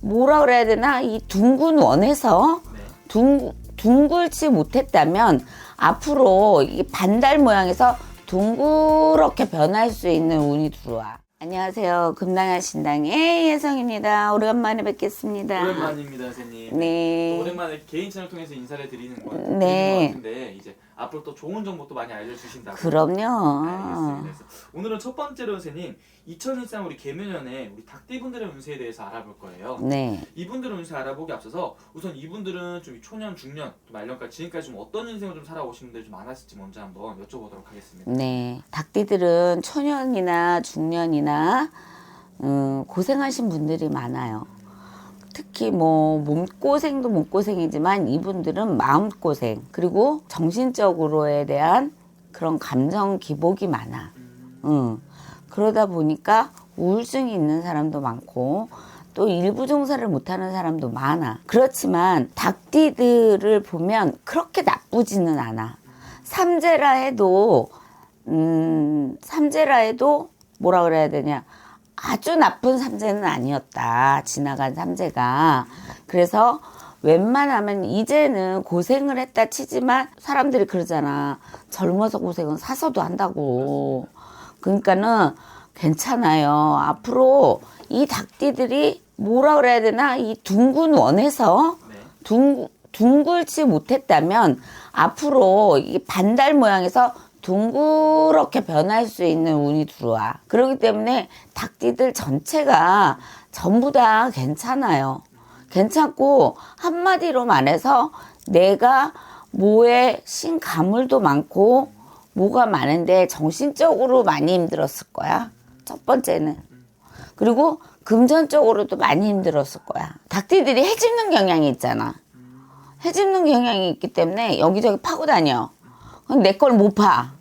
뭐라 그래야 되나 이 둥근 원에서 네. 둥, 둥글지 못했다면 앞으로 이 반달 모양에서 둥그렇게 변할 수 있는 운이 들어와. 안녕하세요. 금당한 신당의 예성입니다. 오랜만에 뵙겠습니다. 오랜만입니다, 선생님. 네. 오랜만에 개인 채널 통해서 인사를 드리는 거, 네. 같은데 이제 앞으로 또 좋은 정보도 많이 알려주신다고. 그럼요. 알겠습니다. 그래서 오늘은 첫 번째로 선생님 2013 우리 개묘년에 우리 닭띠분들의 운세에 대해서 알아볼 거예요. 네. 이분들의 운세 알아보기 앞서서 우선 이분들은 좀 초년, 중년, 또 말년까지 지금까지 좀 어떤 인생을 좀 살아오신 분들이 좀 많았을지 먼저 한번 여쭤보도록 하겠습니다. 네. 닭띠들은 초년이나 중년이나 음, 고생하신 분들이 많아요. 특히 뭐 몸고생도 몸고생이지만 이분들은 마음고생 그리고 정신적으로에 대한 그런 감정 기복이 많아. 응. 그러다 보니까 우울증이 있는 사람도 많고 또 일부 종사를 못하는 사람도 많아. 그렇지만 닭띠들을 보면 그렇게 나쁘지는 않아. 삼재라 해도 음, 삼재라 해도 뭐라 그래야 되냐. 아주 나쁜 삼재는 아니었다. 지나간 삼재가. 그래서 웬만하면 이제는 고생을 했다 치지만 사람들이 그러잖아. 젊어서 고생은 사서도 한다고. 그러니까는 괜찮아요. 앞으로 이 닭띠들이 뭐라 그래야 되나? 이 둥근 원에서 네. 둥, 둥글지 못했다면 앞으로 이 반달 모양에서 둥그렇게 변할 수 있는 운이 들어와. 그렇기 때문에 닭띠들 전체가 전부 다 괜찮아요. 괜찮고 한마디로 말해서 내가 뭐에 신가물도 많고 뭐가 많은데 정신적으로 많이 힘들었을 거야. 첫 번째는. 그리고 금전적으로도 많이 힘들었을 거야. 닭띠들이 해집는 경향이 있잖아. 해집는 경향이 있기 때문에 여기저기 파고 다녀. 내 걸 못 파.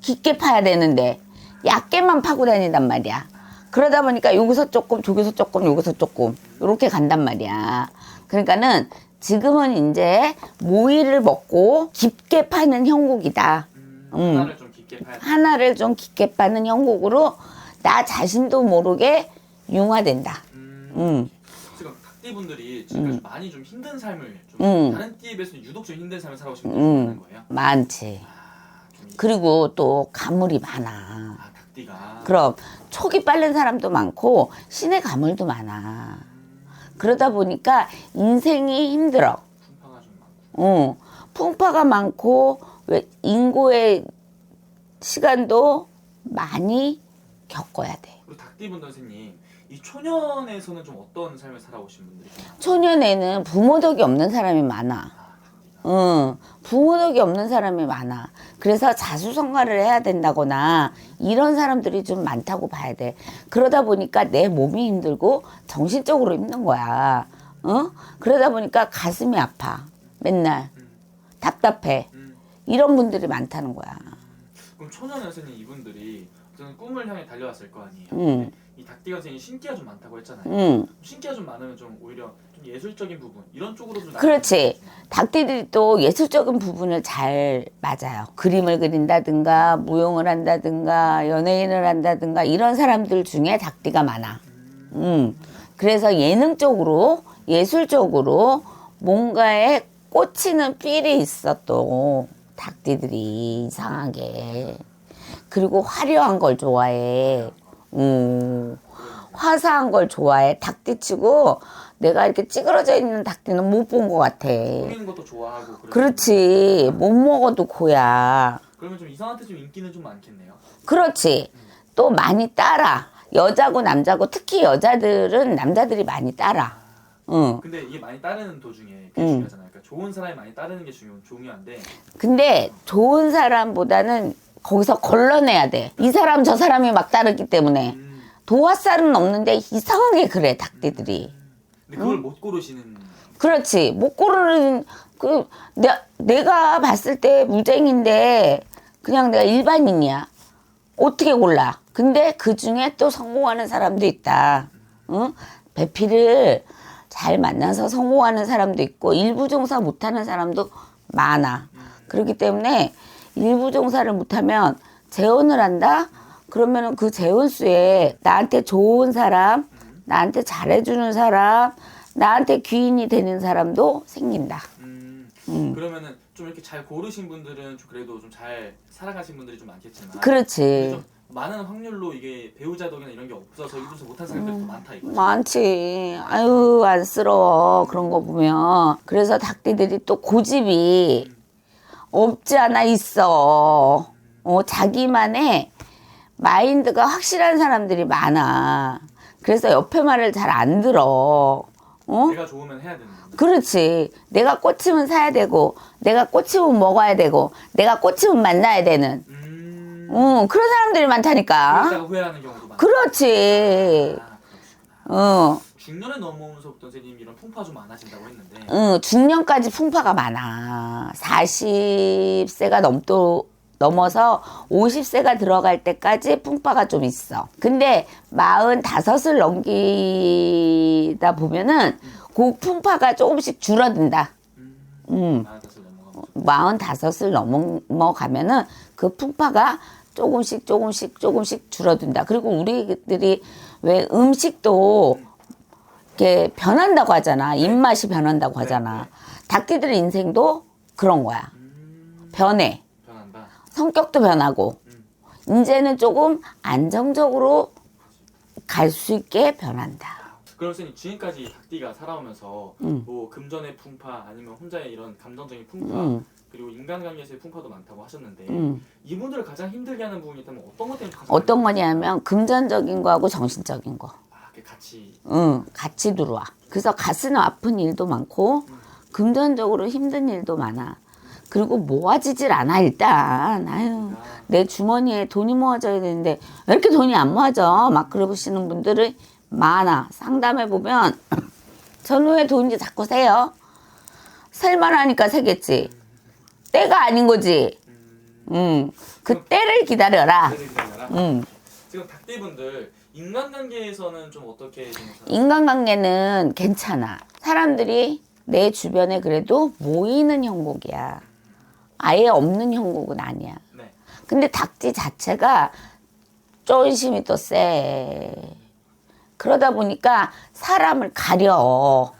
깊게 파야 되는데 얕게만 파고 다닌단 말이야. 그러다 보니까 여기서 조금, 저기서 조금, 여기서 조금 이렇게 간단 말이야. 그러니까는 지금은 이제 모이를 먹고 깊게 파는 형국이다. 음, 음. 하나를 좀 깊게 파야 돼. 하나를 좀 깊게 파는 형국으로 나 자신도 모르게 융화된다. 음, 음. 지금 닭띠분들이 지금까지 많이 좀 힘든 삶을 좀 음. 다른 띠에 비해서 유독 좀 힘든 삶을 살아오신 음. 분들이 많은 거예요. 많지. 아, 그리고 또 가물이 많아. 아 닭띠가 그럼 촉이 빠른 사람도 많고 신의 가물도 많아. 그러다 보니까 인생이 힘들어. 풍파가 좀 많고. 어, 풍파가 많고 왜 인고의 시간도 많이 겪어야 돼. 그리고 닭띠분 선생님 이 초년에서는 좀 어떤 삶을 살아오신 분들이? 초년에는 부모 덕이 없는 사람이 많아. 아 닭띠가 응, 부모 덕이 없는 사람이 많아. 그래서 자수성가를 해야 된다거나 이런 사람들이 좀 많다고 봐야 돼. 그러다 보니까 내 몸이 힘들고 정신적으로 힘든 거야. 어? 그러다 보니까 가슴이 아파. 맨날. 답답해. 음. 이런 분들이 많다는 거야. 그럼 초년 선생님 이분들이 어떤 꿈을 향해 달려왔을 거 아니에요. 음. 이 닭띠가 선생님 신기가 좀 많다고 했잖아요. 응. 신기가 좀 많으면 좀 오히려 좀 예술적인 부분 이런 쪽으로 좀 그렇지. 닭띠들이 또 예술적인 부분을 잘 맞아요. 그림을 그린다든가, 무용을 한다든가, 연예인을 한다든가, 이런 사람들 중에 닭띠가 많아. 음. 그래서 예능적으로, 예술적으로 뭔가에 꽂히는 필이 있어, 또. 닭띠들이 이상하게. 그리고 화려한 걸 좋아해. 음. 화사한 걸 좋아해. 닭띠치고 내가 이렇게 찌그러져 있는 닭띠는 못 본 것 같아. 꾸미는 것도 좋아하고 그러면 그렇지. 못 먹어도 고야. 그러면 좀 이상한테 좀 인기는 좀 많겠네요. 그렇지. 또 많이 따라. 여자고 남자고 특히 여자들은 남자들이 많이 따라. 응. 근데 이게 많이 따르는 도중에 그게 음. 중요하잖아요. 그러니까 좋은 사람이 많이 따르는 게 중요, 중요한데 근데 좋은 사람보다는 거기서 걸러내야 돼. 이 사람 저 사람이 막 따르기 때문에. 음, 도화살은 없는데 이상하게 그래, 닭띠들이. 근데 그걸 못 고르시는 그렇지. 못 고르는 그 내, 내가 봤을 때 무쟁인데 그냥 내가 일반인이야. 어떻게 골라? 근데 그 중에 또 성공하는 사람도 있다. 응? 배피를 잘 만나서 성공하는 사람도 있고 일부 종사 못하는 사람도 많아. 그렇기 때문에 일부 종사를 못하면 재혼을 한다. 그러면은 그 재혼수에 나한테 좋은 사람, 나한테 잘해주는 사람, 나한테 귀인이 되는 사람도 생긴다. 음, 음. 그러면은 좀 이렇게 잘 고르신 분들은 좀 그래도 좀 잘 살아가신 분들이 좀 많겠지만 그렇지. 좀 많은 확률로 이게 배우자 덕이나 이런 게 없어서 이루지 못한 사람들도 많다 이거죠. 많지. 아유, 안쓰러워. 그런 거 보면. 그래서 닭띠들이 또 고집이 없지 않아 있어. 어, 자기만의 마인드가 확실한 사람들이 많아. 그래서 옆에 말을 잘 안 들어. 어? 내가 좋으면 해야 되는. 그렇지. 내가 꽂히면 사야 되고, 내가 꽂히면 먹어야 되고, 내가 꽂히면 만나야 되는. 음. 응, 그런 사람들이 많다니까. 후회하는 경우도 많아. 그렇지. 아. 응. 중년에 넘어오면서부터 선생님 이런 풍파 좀 많아진다고 했는데 응, 중년까지 풍파가 많아. 40세가 넘도 넘어서 50세가 들어갈 때까지 풍파가 좀 있어. 근데 45을 넘기다 보면은 그 풍파가 조금씩 줄어든다. 음. 나는 사실 넘어가면 45을 넘어가면은 그 풍파가 조금씩 조금씩 조금씩 줄어든다. 그리고 우리들이 왜 음식도 이렇게 변한다고 하잖아. 입맛이 변한다고 하잖아. 닭띠들의 인생도 그런 거야. 변해. 성격도 변하고. 이제는 조금 안정적으로 갈 수 있게 변한다. 그럼 선생님 지금까지 닭띠가 살아오면서 음. 뭐 금전의 풍파 아니면 혼자의 이런 감정적인 풍파 음. 그리고 인간관계에서의 풍파도 많다고 하셨는데 음. 이분들을 가장 힘들게 하는 부분이 있다면 어떤 것 때문에 가장 어떤 거냐면 금전적인 거하고 정신적인 거. 아, 그 같이 응, 같이 들어와. 그래서 가슴 아픈 일도 많고, 금전적으로 힘든 일도 많아. 그리고 모아지질 않아, 일단. 아유, 아, 내 주머니에 돈이 모아져야 되는데, 왜 이렇게 돈이 안 모아져? 막 그러시는 분들이 많아. 상담해 보면, 전후에 돈이 자꾸 세요. 살만하니까 세겠지. 때가 아닌 거지. 응, 그 때를 기다려라. 응. 지금 닭띠분들 인간관계에서는 좀 어떻게 인간관계는 괜찮아. 사람들이 내 주변에 그래도 모이는 형국이야. 아예 없는 형국은 아니야. 네. 근데 닭띠 자체가 쫀심이 또 세. 그러다 보니까 사람을 가려.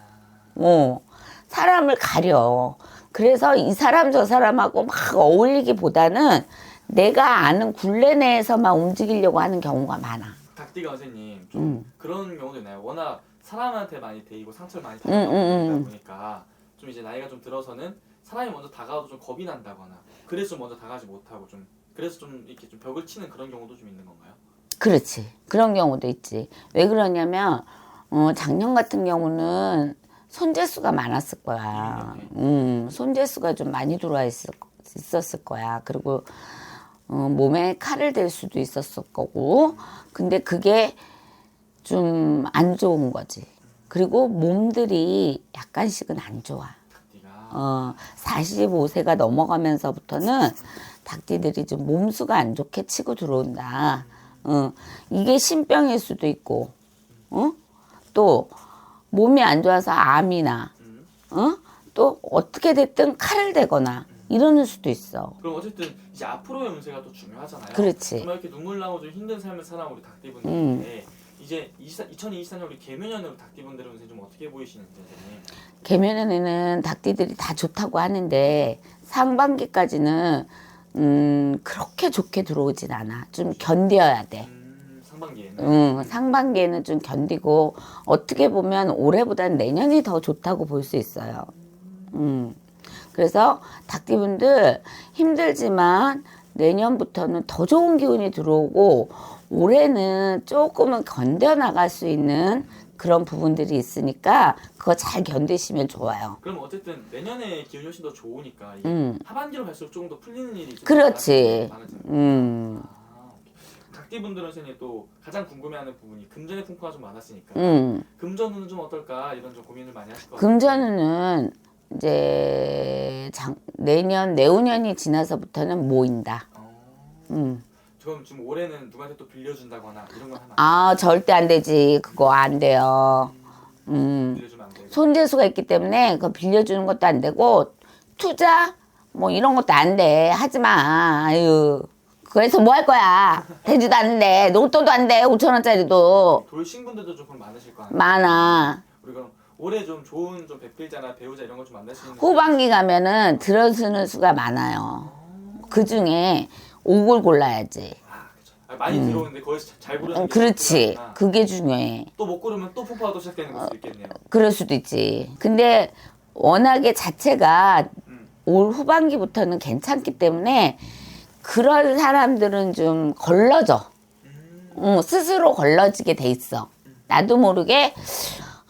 어, 사람을 가려. 그래서 이 사람 저 사람하고 막 어울리기보다는 내가 아는 굴레 내에서만 움직이려고 하는 경우가 많아. 닭띠가 선생님 좀 음. 그런 경우도 있나요? 워낙 사람한테 많이 데이고 상처를 많이 음, 받다 음, 음. 보니까 좀 이제 나이가 좀 들어서는 사람이 먼저 다가와도 좀 겁이 난다거나 그래서 먼저 다가가지 못하고 좀 그래서 좀 이렇게 좀 벽을 치는 그런 경우도 좀 있는 건가요? 그렇지. 그런 경우도 있지. 왜 그러냐면, 어, 작년 같은 경우는 손재수가 많았을 거야. 음, 손재수가 좀 많이 들어와 있을, 있었을 거야. 그리고, 어, 몸에 칼을 댈 수도 있었을 거고. 근데 그게 좀 안 좋은 거지. 그리고 몸들이 약간씩은 안 좋아. 어, 45세가 넘어가면서부터는 닭띠들이 좀 몸수가 안 좋게 치고 들어온다. 어, 이게 신병일 수도 있고, 어? 또 몸이 안 좋아서 암이나, 음. 어? 또 어떻게 됐든 칼을 대거나 이러는 수도 있어. 그럼 어쨌든 이제 앞으로의 운세가 또 중요하잖아요. 그렇지. 정말 이렇게 눈물 나고 좀 힘든 삶을 살아온 우리 닭띠분들인데 음. 이제 2024년 우리 개묘년으로 닭띠분들의 운세 좀 어떻게 보이시는지 선생님? 개면에는 닭띠들이 다 좋다고 하는데 상반기까지는 음, 그렇게 좋게 들어오진 않아. 좀 견뎌야 돼. 음, 상반기에는 응, 상반기에는 좀 견디고 어떻게 보면 올해보다는 내년이 더 좋다고 볼 수 있어요. 음. 그래서 닭띠분들 힘들지만 내년부터는 더 좋은 기운이 들어오고 올해는 조금은 견뎌 나갈 수 있는 그런 부분들이 있으니까 그거 잘 견디시면 좋아요. 그럼 어쨌든 내년에 기운이 훨씬 더 좋으니까 이게 음. 하반기로 갈수록 조금 더 풀리는 일이 좀 그렇지. 많아지는 음. 아, 오케이. 닭띠분들은 선생님 또 가장 궁금해하는 부분이 금전의 풍파가 좀 많았으니까 음. 금전운은 좀 어떨까 이런 좀 고민을 많이 하실 것 같아요. 금전운은 이제 장, 내년 내후년이 지나서부터는 모인다. 어, 음. 그럼 지금 올해는 누구한테 또 빌려준다거나 이런 건안아 절대 안 되지. 그거 안 돼요. 음. 빌려주면 안 돼요. 손재수가 있기 때문에 그거 빌려주는 것도 안 되고 투자 뭐 이런 것도 안 돼. 하지 마. 아유 그래서 뭐 할 거야? 되지도 않는데 농또도 안 돼. 5천 원짜리도 돌싱분들도 좀 그럼 많으실 거 아니에요? 많아. 우리 그럼 올해 좀 좋은 좀 배필자나 배우자 이런 거 좀 만날 수 있는 후반기 가면은 들어주는 수가 많아요. 그 중에 옥을 골라야지. 아, 그쵸. 아, 많이 들어오는데 거기서 자- 잘 고르는 음, 게 그렇지. 좋구나. 그게 중요해. 또 못 고르면 또 폭파가 또 시작되는 걸 수도 있겠네요. 그럴 수도 있지. 근데 워낙에 자체가 음. 올 후반기부터는 괜찮기 때문에 그런 사람들은 좀 걸러져. 음. 응, 스스로 걸러지게 돼 있어. 나도 모르게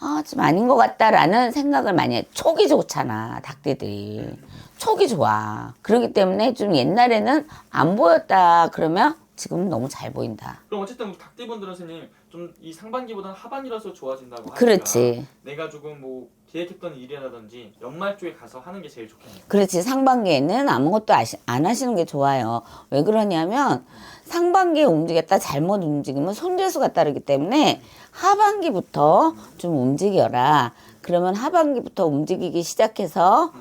아, 좀 아닌 것 같다라는 생각을 많이 해. 촉이 좋잖아, 닭띠들이. 촉이 좋아. 그렇기 때문에 좀 옛날에는 안 보였다 그러면 지금은 너무 잘 보인다. 그럼 어쨌든 닭띠분들은 선생님 좀 이 상반기보다는 하반기라서 좋아진다고 하니까 그렇지. 내가 조금 뭐 계획했던 일이라든지 연말 쪽에 가서 하는 게 제일 좋겠네요. 그렇지. 상반기에는 아무것도 아시- 안 하시는 게 좋아요. 왜 그러냐면 상반기에 움직였다 잘못 움직이면 손재수가 따르기 때문에 하반기부터 좀 움직여라. 그러면 하반기부터 움직이기 시작해서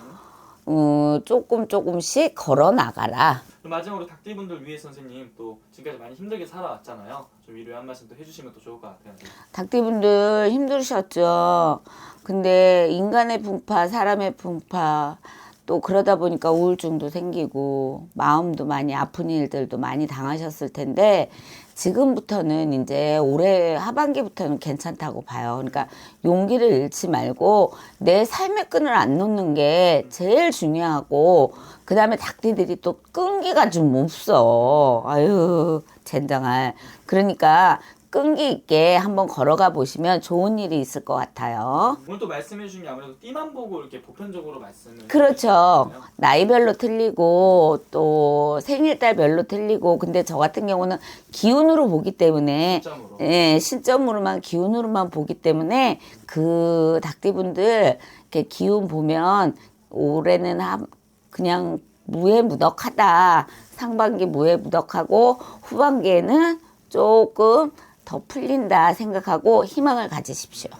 어, 조금 조금씩 걸어 나가라. 그럼 마지막으로 닭띠분들 위해 선생님 또 지금까지 많이 힘들게 살아왔잖아요. 좀 위로의 한 말씀 또 해주시면 또 좋을 것 같아요. 닭띠분들 힘드셨죠. 근데 인간의 풍파, 사람의 풍파, 또 그러다 보니까 우울증도 생기고 마음도 많이 아픈 일들도 많이 당하셨을 텐데 지금부터는 이제 올해 하반기부터는 괜찮다고 봐요. 그러니까 용기를 잃지 말고 내 삶의 끈을 안 놓는 게 제일 중요하고 그 다음에 닭띠들이 또 끈기가 좀 없어. 아유 젠장할. 그러니까 끈기 있게 한번 걸어가 보시면 좋은 일이 있을 것 같아요. 오늘 또 말씀해 주신 게 아무래도 띠만 보고 이렇게 보편적으로 말씀을 그렇죠. 해주셨잖아요. 나이별로 틀리고 또 생일달별로 틀리고 근데 저 같은 경우는 기운으로 보기 때문에 시점으로. 예, 시점으로만 기운으로만 보기 때문에 그 닭띠분들 이렇게 기운 보면 올해는 한- 그냥 무해무덕하다. 상반기 무해무덕하고 후반기에는 조금 더 풀린다 생각하고 희망을 가지십시오.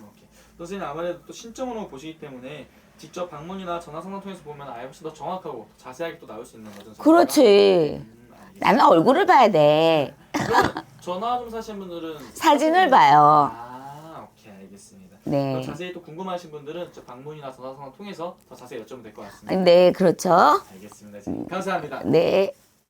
선생님 아무래도 또 신점으로 보시기 때문에 직접 방문이나 전화 상담 통해서 보면 아예 훨씬 더 정확하고 자세하게 또 나올 수 있는 거죠. 그렇지. 음, 알겠습니다. 나는 얼굴을 봐야 돼. 그러면 전화 좀 사시는 분들은 사진을 봐요. 아, 오케이 알겠습니다. 네. 그럼 자세히 또 궁금하신 분들은 저 방문이나 전화 상담 통해서 더 자세히 여쭤보면 될 것 같습니다. 네, 그렇죠. 알겠습니다. 선생님. 감사합니다. 네.